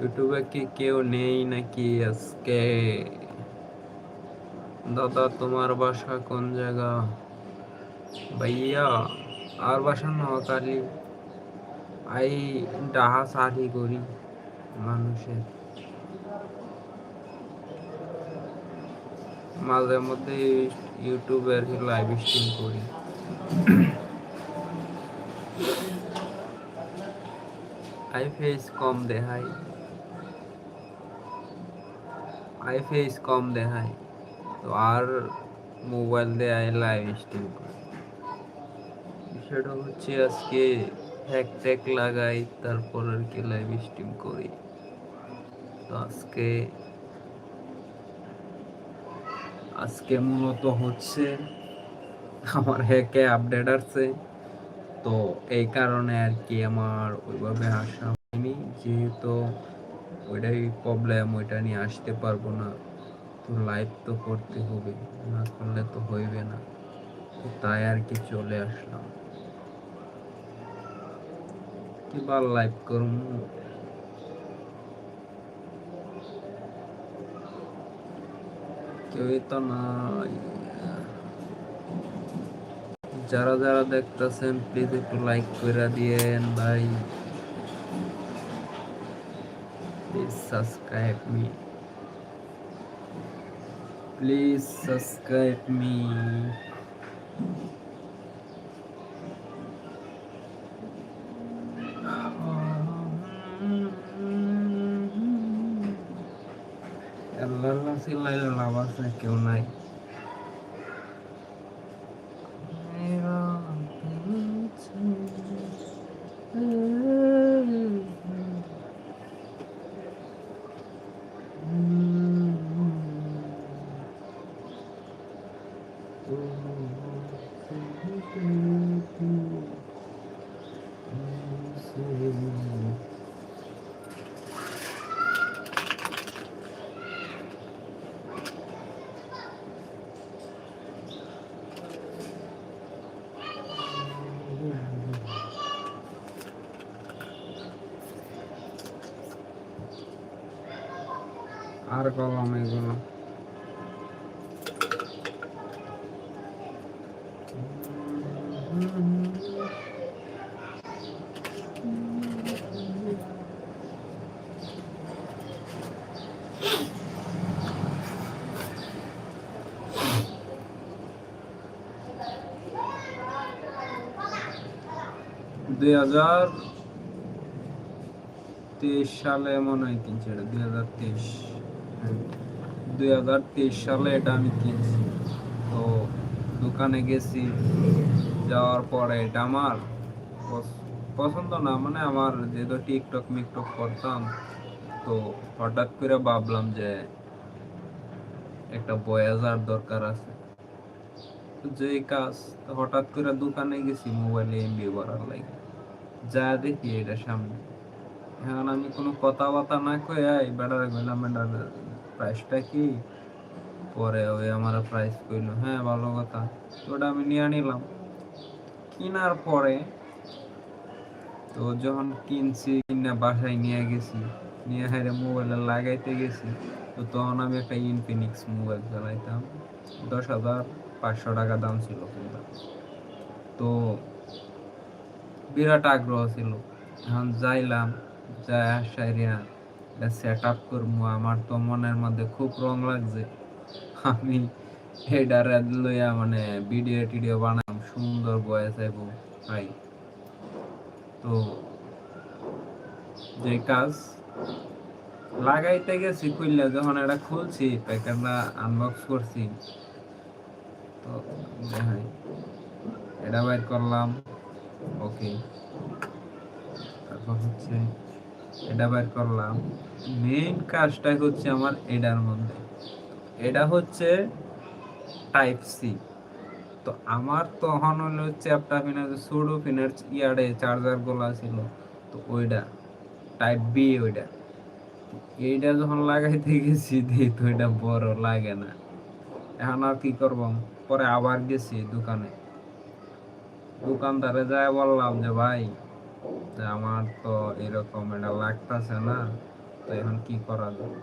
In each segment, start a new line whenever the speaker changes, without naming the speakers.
ইউটিউবে কি কেউ নেই নাকি আজকে? দাদা, তোমার বাসা কোন জায়গা? ভাইয়া, আর বাসা নোয়াখালী। আই ডাহা সারি করি মানুষের। মাঝে মধ্যে ইউটিউবের লাইভ স্ট্রিম করি। আই ফেস কম দেখাই আই ফেস কম দেখাই তো আর মোবাইল দিয়ে লাইভ স্ট্রিম বিষয়টা হচ্ছে আজকে হ্যাক ট্যাক লাগাই, তারপর আর কি লাইভ স্ট্রিম করি। তো আজকে আজকে মূলত হচ্ছে আমার হ্যাকে আপডেট আসছে। তো এই কারণে আর কি আমার ওইভাবে আসা হয়নি। যেহেতু ওইটাই প্রবলেম ওইটা নিয়ে আসতে পারব না। তো লাইভ তো করতে হবে, না করলে তো হইবে না। তো তাই আর কি চলে আসলাম। কিবার লাইভ করব কেউই তো নাই। যারা যারা দেখতেছেন প্লিজ একটু লাইক করে দিয়েন ভাই। Please subscribe me please subscribe me আল্লাহ আল্লাহ চিল্লাইলে লাভ আছে কেউ নাই আর কলম এগুলো দুই হাজার তেইশ সালে মনে হয় কিনছি এটা, দুই হাজার তেইশ। দুই হাজার তেইশ সালে এটা আমি কিনছি। তো দোকানে গেছি, যাওয়ার পরে এটা আমার পছন্দ না মানে আমার যেহেতু টিকটক মিকটক করতাম, তো হঠাৎ করে ভাবলাম যে একটা বয়াজার দরকার আছে। যে কাজ হঠাৎ করে দোকানে গেছি, মোবাইলে এমবি ভরার লাগে। যা দেখি এটা সামনে। এখন আমি কোনো কথাবার্তা না কয়ে, এই বেড়ারে গেলাম প্রাইসটা কি? পরে ওই আমার প্রাইস কইলো হ্যাঁ ভালো কথা। তো ওটা আমি নিয়ে নিলাম। কেনার পরে তো যখন কিনছি, কিনা বাসায় নিয়ে গেছি, নিয়ে হাইরে মোবাইলে লাগাইতে গেছি, তো তখন আমি একটা ইনফিনিক্স মোবাইল চালাইতাম। দশ হাজার পাঁচশো টাকা দাম ছিল তো বিরাট আগ্রহ ছিল। এখন যাইলাম, যাই আসাইরিয়া সেট আপ করব আমার তো মনের মধ্যে খুব রং লাগছে। আমি হেডার লইয়া মানে ভিডিও টিডিও বানাম, সুন্দর বয়স আইব, ভাই। তো যে কাজ লাগাইতে গেছি, খুললে যখন এটা খুলছি, প্যাকেটটা আনবক্স করছি। তো এটা বাইর করলাম। ওকে। তারপর হচ্ছে এটা বাইর করলাম। মেইন কাজটাই হচ্ছে আমার এটার মধ্যে। এটা হচ্ছে টাইপ সি তো আমার তখন হলো চ্যাপটা ফিনার সুডো ফিনার ইয়ারে চার্জারগুলা ছিল, তো ওইটা টাইপ বি ওইটা এইটা যখন লাগাইতে গেছি তো এটা বড় লাগে না। এখন আর কি করব? পরে আবার গেছি দোকানে। দোকানদারে যায় বললাম যে, ভাই আমার তো এরকম এটা লাগতেছে না, তো এখন কি করা যায়?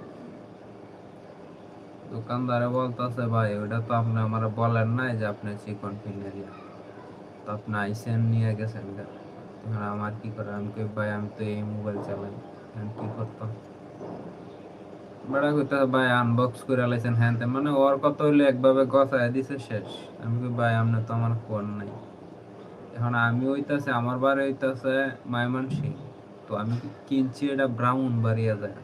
দোকানদারে বলতেছে, ভাই ওটা তো আপনি আমার বলেন নাই যে আপনি চিকন ফিনারিয়া তো আপনি আইসেন, নিয়ে গেছেন গা। এখন আমার কি করে? আমি কই, ভাই, আমি তো এই মোবাইল চালাই। এখন কি করতাম বেড়া কইতে, ভাই আনবক্স করে লাইছেন হ্যান। মানে ওর কত হইলে, একভাবে গছায় দিছে শেষ। আমি কই, ভাই, আপনি তো আমার ফোন নাই। এখন আমি হইতাছে, আমার বাড়ি হইতাছে মাইমানসি তো আমি কিনছি এটা ব্রাউন বাড়িয়া যায়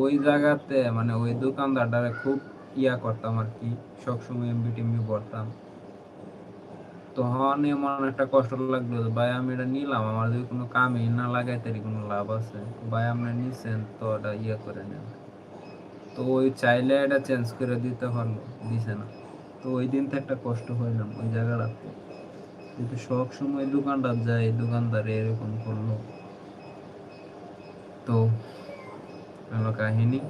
ওই জায়গাতে মানে ওই দোকানদারটারে খুব ইয়া করতাম আর কি, সবসময় এমবি টেমবি করতাম তখন এমন একটা কষ্ট লাগল ভাই, আমি এটা নিলাম, আমার যদি কোনো কামে না লাগাইতে কোনো লাভ আছে? ভাই, আপনি নিছেন, তো এটা ইয়ে করে নেন। তো ওই চাইলে এটা চেঞ্জ করে দিতে পারল দিছে না। তো ওই দিন তো একটা কষ্ট হইলাম, ওই জায়গাটাতে। কিন্তু সব সময় দোকানদার যায়, দোকানদার এরকম করল। তো হলো কাহিনী।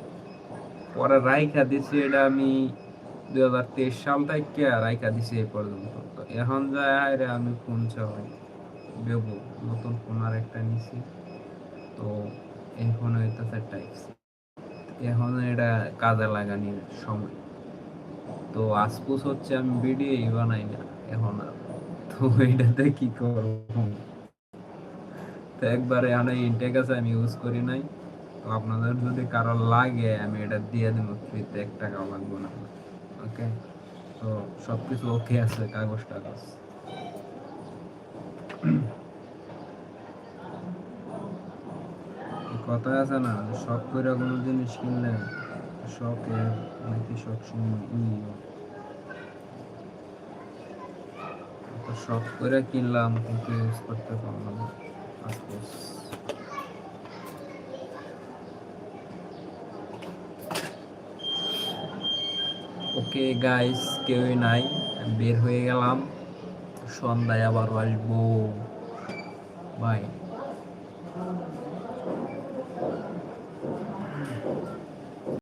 পরে রাইখা দিছি, এটা আমি দুই হাজার তেইশ সাল থেকে রাইখা দিছি এই পর্যন্ত। এখন যায় রে আমি ফোন চালাই, দেব, নতুন ফোন আর একটা নিছি। তো এই ফোন হইতেছে টাইপস এখন এটা কাজে লাগানির সময়। তো আসপুস হচ্ছে আমি ভিডিও বানাই না, এখন আর। তো এটাতে কি করব তো একবারে এখন ইনটেক আছে, আমি ইউজ করি নাই। তো আপনাদের যদি কারও লাগে, আমি এটা দিয়ে দেবো, ফ্রিতে এক টাকাও লাগবে না। ওকে তো সবকিছু ওকে আছে, কাগজ টাগজ। কথা আছে না শখ করে কোনো জিনিস কিনলে শখে নাকি সব সময় ই শখ করে কিনলাম, কিন্তু ইউজ করতে পারলাম না। ওকে গাইস কেউই নাই বের হয়ে গেলাম। সন্ধ্যায় আবার আসব। বাই